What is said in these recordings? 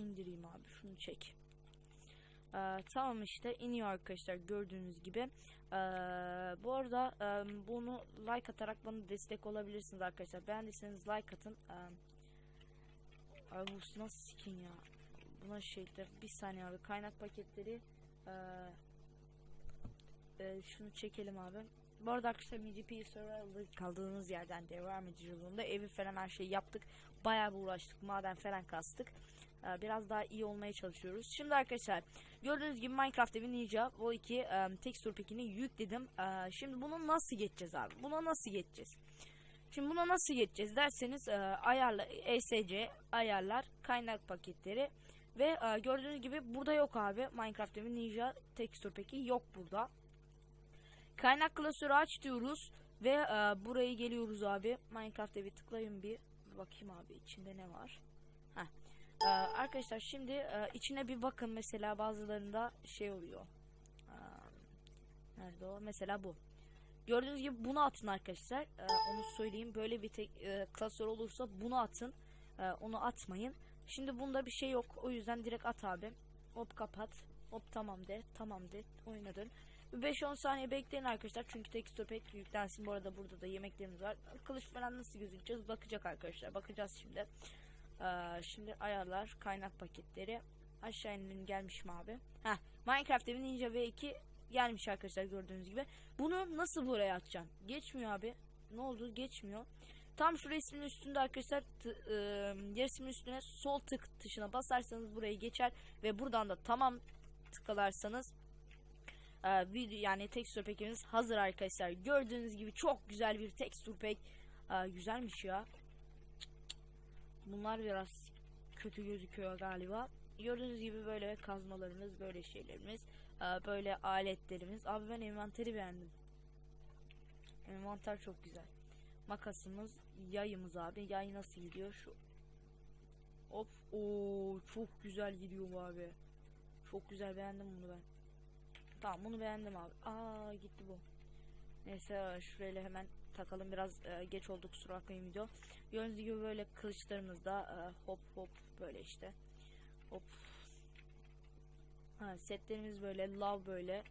indireyim abi. Şunu çek. Ee, tamam işte iniyor arkadaşlar gördüğünüz gibi. Ee, bu arada e, bunu like atarak bana destek olabilirsiniz arkadaşlar. Beğendiyseniz like atın. Ee, abi nasıl skin ya? Buna şeyde bir saniye abi kaynak paketleri ee, e, şunu çekelim abi. Bu arada arkadaşlar MGP Survival'da kaldığımız yerden devam yolunda. Evi falan her şeyi yaptık. Bayağı bir uğraştık. Maden falan kastık. Ee, biraz daha iyi olmaya çalışıyoruz. Şimdi arkadaşlar gördüğünüz gibi Minecraft evi Ninja o iki e, texture pack'ini yükledim. Ee, şimdi bunu nasıl geçeceğiz abi? Buna nasıl geçeceğiz? Şimdi buna nasıl geçeceğiz derseniz e, ayarla ESC ayarlar kaynak paketleri ve e, gördüğünüz gibi burada yok abi Minecraft evi Ninja texture pack'i yok burada. Kaynak klasörü aç diyoruz ve e, buraya geliyoruz abi. Minecraft'ta bir tıklayın bir bakayım abi içinde ne var. Heh. E, arkadaşlar şimdi e, içine bir bakın mesela bazılarında şey oluyor. E, nerede o? Mesela bu. Gördüğünüz gibi bunu atın arkadaşlar. E, onu söyleyeyim. Böyle bir tek, e, klasör olursa bunu atın. Onu atmayın. Şimdi bunda bir şey yok. O yüzden direkt at abi. Hop kapat. Hop tamam de. Tamam de. Oyuna dön. 5-10 saniye bekleyin arkadaşlar çünkü tekstür pek yüklensin. Bu arada burada da yemeklerimiz var. Kılıç falan nasıl gözükeceğiz bakacak arkadaşlar. Bakacağız şimdi. Ee, şimdi ayarlar, kaynak paketleri. Aşağı indirim gelmiş mi abi? Heh, Minecraft evi Ninja V2 gelmiş arkadaşlar gördüğünüz gibi. Bunu nasıl buraya atacağım? Geçmiyor abi. Ne oldu? Geçmiyor. Tam şu resmin üstünde arkadaşlar e, resmin üstüne sol tık tuşuna basarsanız burayı geçer ve buradan da tamam tıklarsanız ee, video yani texture pack'imiz hazır arkadaşlar. Gördüğünüz gibi çok güzel bir texture pack. Ee, güzelmiş ya. Bunlar biraz kötü gözüküyor galiba. Gördüğünüz gibi böyle kazmalarımız, böyle şeylerimiz, ee, böyle aletlerimiz. Abi ben envanteri beğendim. Envanter çok güzel. Makasımız, yayımız abi. Yay nasıl gidiyor şu? Of, o çok güzel gidiyor bu abi. Çok güzel beğendim bunu ben. Tamam bunu beğendim abi. Aa gitti bu. Neyse şurayla hemen takalım. Biraz e, geç oldu kusura bakmayın video. Gördüğünüz gibi böyle kılıçlarımız da e, hop hop böyle işte. Hop. Ha, setlerimiz böyle love böyle.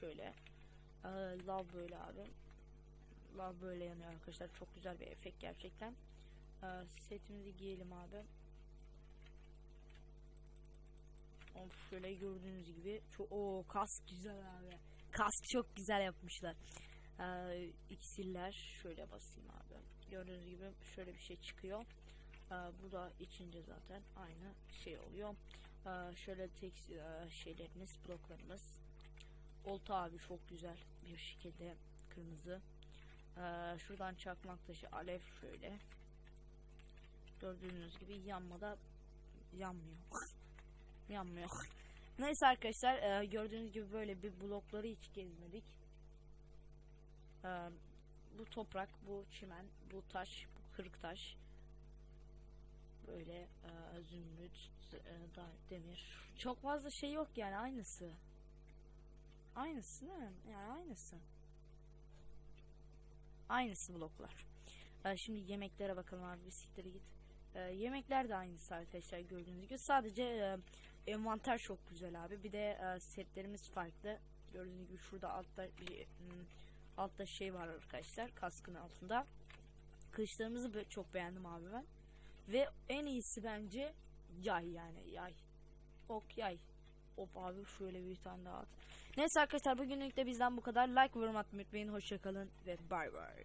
Şöyle. E, love böyle abi. Love böyle yanıyor arkadaşlar. Çok güzel bir efekt gerçekten. E, setimizi giyelim abi. Of şöyle gördüğünüz gibi çok o kask güzel abi. Kask çok güzel yapmışlar. Ee, şöyle basayım abi. Gördüğünüz gibi şöyle bir şey çıkıyor. Ee, bu da içince zaten aynı şey oluyor. Ee, şöyle tek e, şeylerimiz, bloklarımız. Olta abi çok güzel bir şekilde kırmızı. Ee, şuradan çakmak taşı alev şöyle. Gördüğünüz gibi yanmada yanmıyor. yanmıyor. Neyse arkadaşlar e, gördüğünüz gibi böyle bir blokları hiç gezmedik. E, bu toprak, bu çimen, bu taş, bu kırık taş. Böyle e, zümrüt, e, da, demir. Çok fazla şey yok yani aynısı. Aynısı değil mi? Yani aynısı. Aynısı bloklar. E, şimdi yemeklere bakalım abi bisikleri git. E, yemekler de aynısı arkadaşlar gördüğünüz gibi. Sadece e, envanter çok güzel abi. Bir de e, setlerimiz farklı. Gördüğünüz gibi şurada altta bir hmm, altta şey var arkadaşlar kaskın altında. Kılıçlarımızı çok beğendim abi ben. Ve en iyisi bence yay yani yay. Ok yay. Hop abi şöyle bir tane daha at. Neyse arkadaşlar bugünlük de bizden bu kadar. Like ve yorum atmayı unutmayın. Hoşçakalın ve bay bay.